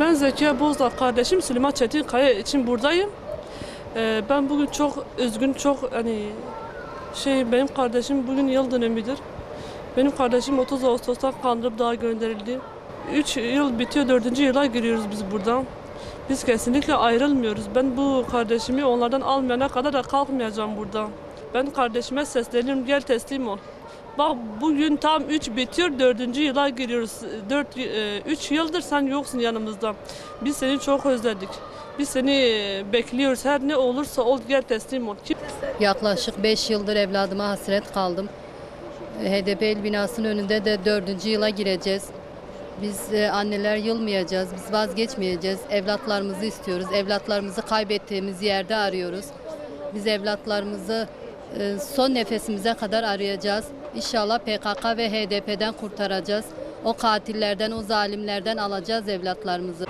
Ben Zekiye Bozdağ kardeşim Süleyman Çetinkaya için buradayım. Ee, ben bugün çok üzgün, çok hani şey benim kardeşim bugün yıl dönemidir. Benim kardeşim 30 Ağustos'ta kandırıp daha gönderildi. 3 yıl bitiyor, 4. yıla giriyoruz biz buradan. Biz kesinlikle ayrılmıyoruz. Ben bu kardeşimi onlardan almayana kadar da kalkmayacağım buradan. Ben kardeşime sesleniyorum, gel teslim ol. Bak bugün tam 3 bitiyor, 4. yıla giriyoruz. 4 3 yıldır sen yoksun yanımızda. Biz seni çok özledik. Biz seni e, bekliyoruz. Her ne olursa ol gel teslim ol. Yaklaşık 5 yıldır evladıma hasret kaldım. HDP il binasının önünde de 4. yıla gireceğiz. Biz e, anneler yılmayacağız, biz vazgeçmeyeceğiz. Evlatlarımızı istiyoruz. Evlatlarımızı kaybettiğimiz yerde arıyoruz. Biz evlatlarımızı e, son nefesimize kadar arayacağız. İnşallah PKK ve HDP'den kurtaracağız. O katillerden, o zalimlerden alacağız evlatlarımızı.